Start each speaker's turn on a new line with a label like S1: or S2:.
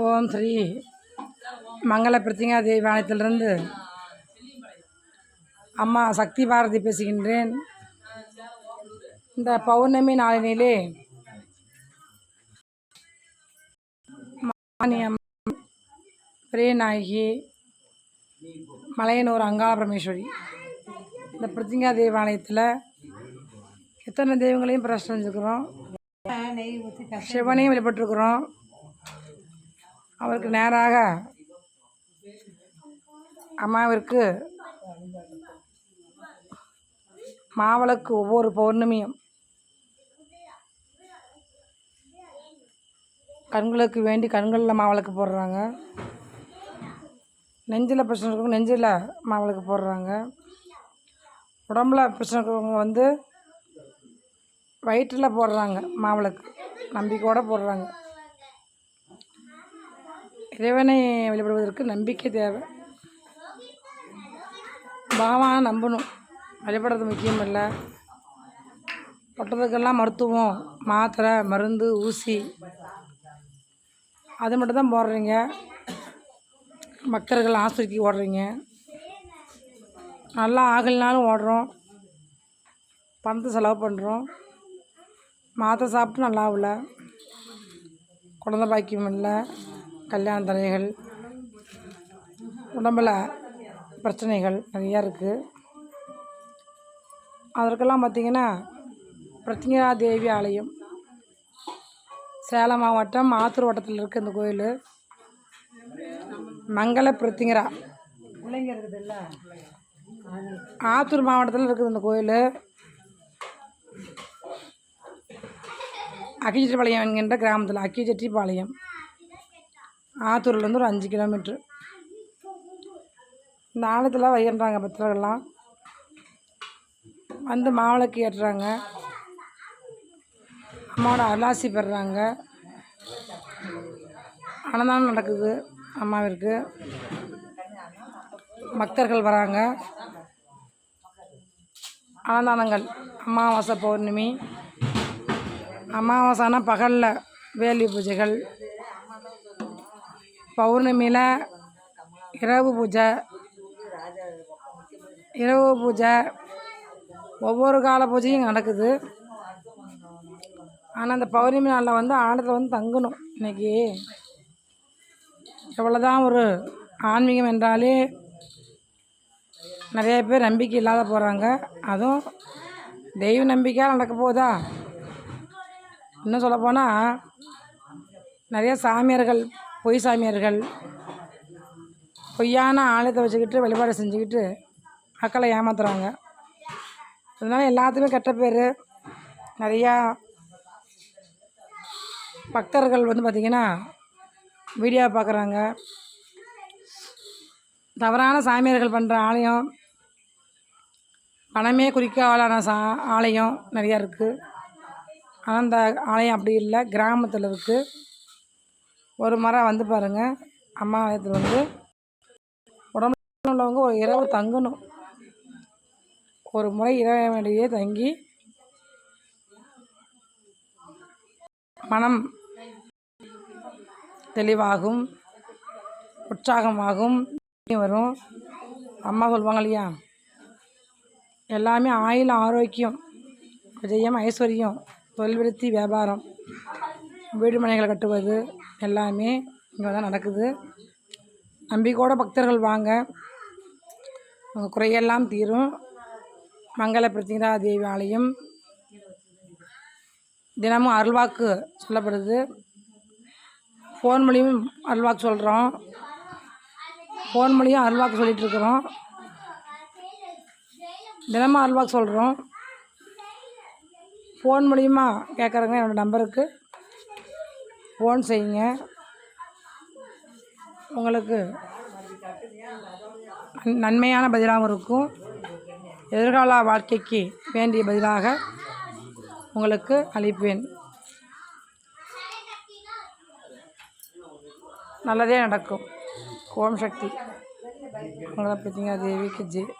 S1: ஓம் ஸ்ரீ மங்கள பிரத்திங்கா தேவி ஆலயத்திலிருந்து அம்மா சக்தி பாரதி பேசுகின்றேன். இந்த பௌர்ணமி நாளினிலே மானியம் பிரியநாயகி மலையனூர் அங்காள பரமேஸ்வரி இந்த பிரத்திங்கா தேவி ஆலயத்தில் எத்தனை தெய்வங்களையும் பிரச்சனை செஞ்சுருக்குறோம்? சிவனையும் வழிபட்டிருக்கிறோம். அவருக்கு நேராக அம்மாவிற்கு மாவிளக்கு ஒவ்வொரு பௌர்ணமியும் கண்களுக்கு வேண்டி கண்களில் மாவிளக்கு போடுறாங்க. நெஞ்சில் பிரச்சனை இருக்கவங்க நெஞ்சில் மாவிளக்கு போடுறாங்க. உடம்புல பிரச்சனை இருக்கிறவங்க வந்து வயிற்றில் போடுறாங்க மாவிளக்கு. நம்பிக்கையோடு போடுறாங்க. இறைவனை வழிபடுவதற்கு நம்பிக்கை தேவை. பகவானை நம்பணும். வழிபடுறது முக்கியம் இல்லை தொட்டதுக்கெல்லாம் மருத்துவம் மாத்திரை மருந்து ஊசி. அது மட்டும் தான் போடுறீங்க. பக்தர்கள் ஆஸ்பத்திரிக்கு ஓடுறீங்க. நல்லா ஆகலைனாலும் ஓடுறோம். பணத்தை செலவு பண்ணுறோம் மாத்திரை சாப்பிட்டு நல்லா ஆகல. குழந்த பாக்கியம் இல்லை. கல்யாண தடைகள் உடம்பில் பிரச்சனைகள் நிறையா இருக்குது அதற்கெல்லாம் பார்த்திங்கன்னா பிரத்யங்கரா தேவி ஆலயம் சேலம் மாவட்டம் ஆத்தூர் வட்டத்தில் இருக்குது இந்த கோயில். மங்கள பிரத்திங்கரா ஆத்தூர் மாவட்டத்தில் இருக்குது இந்த கோயில். அக்கிச்செட்டிப்பாளையம் என்கின்ற கிராமத்தில் அக்கிச்செட்டிப்பாளையம் ஆத்தூர்லேருந்து ஒரு அஞ்சு கிலோமீட்ரு. இந்த ஆலயத்தில் வைகின்றாங்க பக்தர்கள்லாம். வந்து மாவிளக்கு ஏற்றுறாங்க. அம்மாவோட அலாசி பெறுறாங்க. அன்னதானம் நடக்குது அம்மாவிற்கு. பக்தர்கள் வராங்க. அன்னதானங்கள். அமாவாசை பௌர்ணமி. அமாவாசைனா பகலில் வேலி பூஜைகள். பௌர்ணமியில் இரவு பூஜை இரவு பூஜை ஒவ்வொரு கால பூஜையும் நடக்குது. ஆனால் அந்த பௌர்ணமி நாளில் வந்து ஆலயத்தில் வந்து தங்கணும் இன்றைக்கி எவ்வளோதான் ஒரு ஆன்மீகம் என்றாலே நிறைய பேர் நம்பிக்கை இல்லாத போகிறாங்க அதுவும் தெய்வ நம்பிக்கையாக நடக்க போகுதா? இன்னும் சொல்லப்போனால் நிறைய சாமியார்கள் பொய் சாமியார்கள் பொய்யான ஆலயத்தை வச்சுக்கிட்டு வழிபாடு செஞ்சுக்கிட்டு மக்களை ஏமாத்துறாங்க. அதனால் எல்லாத்துக்குமே கெட்ட பேர். நிறையா பக்தர்கள் வந்து பார்த்திங்கன்னா வீடியோ பார்க்குறாங்க. தவறான சாமியார்கள் பண்ணுற ஆலயம் பணமே குறிக்கோளான சா ஆலயம் நிறையா இருக்குது ஆனால் அந்த ஆலயம் அப்படி இல்லை கிராமத்தில் இருக்குது ஒரு முறை வந்து பாருங்கள் அம்மா ஆலயத்தில் வந்து உடம்புல உள்ளவங்க ஒரு இரவு தங்கணும். ஒரு முறை இறைவனிடையே தங்கி மனம் தெளிவாகும் உற்சாகமாகும் வரும். அம்மா சொல்லுவாங்க இல்லையா? எல்லாமே ஆயுள் ஆரோக்கியம் விஜயம் ஐஸ்வர்யம் தொழில் விருத்தி வியாபாரம். வீடு மனைகளை கட்டுவது எல்லாமே இங்கே தான் நடக்குது. நம்பிக்கையோட பக்தர்கள் வாங்க. உங்கள் குறையெல்லாம் தீரும். மங்கள பிரத்திங்கரா தேவி ஆலயம். தினமும் அருள்வாக்கு சொல்லப்படுது. ஃபோன் மூலியம் அருள்வாக்கு சொல்கிறோம் ஃபோன் மூலியம் அருள்வாக்கு சொல்லிகிட்ருக்குறோம் தினமும் அருள்வாக்கு சொல்கிறோம் ஃபோன் மூலியமாக கேட்குறவங்க என்னோடய நம்பருக்கு ஃபோன் செய்யுங்க. உங்களுக்கு நன்- நன்மையான பதிலாகவும் இருக்கும். எதிர்கால வாழ்க்கைக்கு வேண்டிய பதிலாக உங்களுக்கு அளிப்பேன். நல்லதே நடக்கும். ஓம் சக்தி. உங்களை பார்த்தீங்கன்னா தேவிக்கு ஜெய்